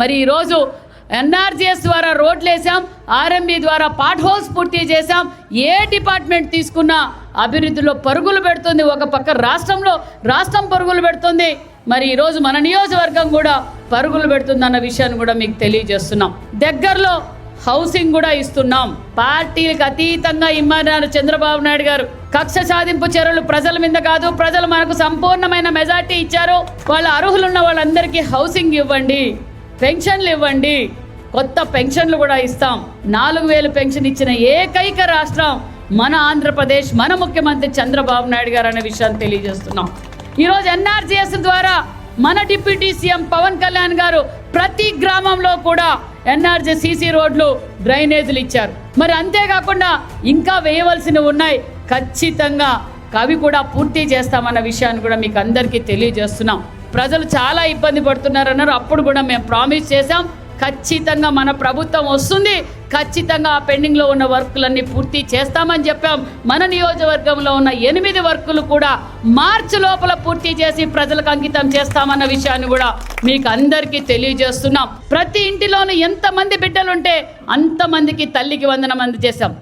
మరి ఈరోజు ఎన్ఆర్జీఎస్ ద్వారా రోడ్లు వేసాం ఆర్ఎంబి ద్వారా పాట్ హౌస్ పూర్తి చేశాం. ఏ డిపార్ట్మెంట్ తీసుకున్నా అభివృద్ధిలో పరుగులు పెడుతుంది. ఒక పక్క రాష్ట్రంలో రాష్ట్రం పరుగులు పెడుతుంది. మరి ఈరోజు మన నియోజకవర్గం కూడా పరుగులు పెడుతుంది అన్న విషయాన్ని కూడా మీకు తెలియజేస్తున్నాం. దగ్గరలో హౌసింగ్ కూడా ఇస్తున్నాం. పార్టీలకు అతీతంగా ఇమ్మన్నారు చంద్రబాబు నాయుడు గారు. కక్ష సాధింపు చర్యలు ప్రజల మీద కాదు ప్రజలు మనకు సంపూర్ణమైన మెజార్టీ ఇచ్చారు. వాళ్ళ అర్హులున్న వాళ్ళందరికీ హౌసింగ్ ఇవ్వండి. పెన్షన్లు ఇవ్వండి. కొత్త పెన్షన్లు కూడా ఇస్తాం. నాలుగు వేలు పెన్షన్ ఇచ్చిన ఏకైక రాష్ట్రం మన ఆంధ్రప్రదేశ్ మన ముఖ్యమంత్రి చంద్రబాబు నాయుడు గారు అనే విషయాన్ని తెలియజేస్తున్నాం. ఈరోజు ఎన్ఆర్జీఎస్ ద్వారా మన డిప్యూటీ సీఎం పవన్ కళ్యాణ్ గారు ప్రతి గ్రామంలో కూడా ఎన్ఆర్జీ సీసీ రోడ్లు డ్రైనేజీలు ఇచ్చారు. మరి అంతేకాకుండా ఇంకా వేయవలసినవి ఉన్నాయి. ఖచ్చితంగా అవి కూడా పూర్తి చేస్తామన్న విషయాన్ని కూడా మీకు అందరికీ తెలియజేస్తున్నాం. ప్రజలు చాలా ఇబ్బంది పడుతున్నారన్నారు. అప్పుడు కూడా మేము ప్రామిస్ చేశాం. ఖచ్చితంగా మన ప్రభుత్వం వస్తుంది. ఖచ్చితంగా ఆ పెండింగ్లో ఉన్న వర్కులన్నీ పూర్తి చేస్తామని చెప్పాం. మన నియోజకవర్గంలో ఉన్న ఎనిమిది వర్కులు కూడా మార్చి లోపల పూర్తి చేసి ప్రజలకు అంకితం చేస్తామన్న విషయాన్ని కూడా మీకు అందరికీ తెలియజేస్తున్నాం. ప్రతి ఇంటిలోనూ ఎంతమంది బిడ్డలుంటే అంతమందికి తల్లికి వందనం అందజేశాం.